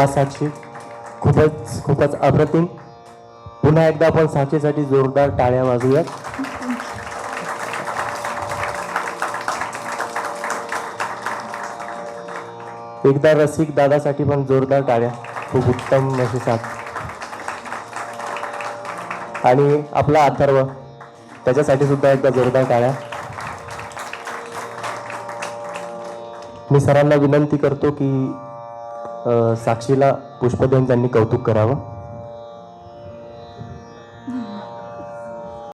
वा साक्षी खूपच खूपच अप्रतिम. पुन्हा एकदा आपण साक्षीसाठी जोरदार टाळ्या वाजूयात एकदा रसिक दादासाठी पण जोरदार टाळ्या. खूप उत्तम अशी साथ आणि आपला अथर्व त्याच्यासाठी सुद्धा एकदा जोरदार टाळ्या. मी सरांना विनंती करतो की साक्षीला पुष्पदेऊन त्यांनी कौतुक करावं.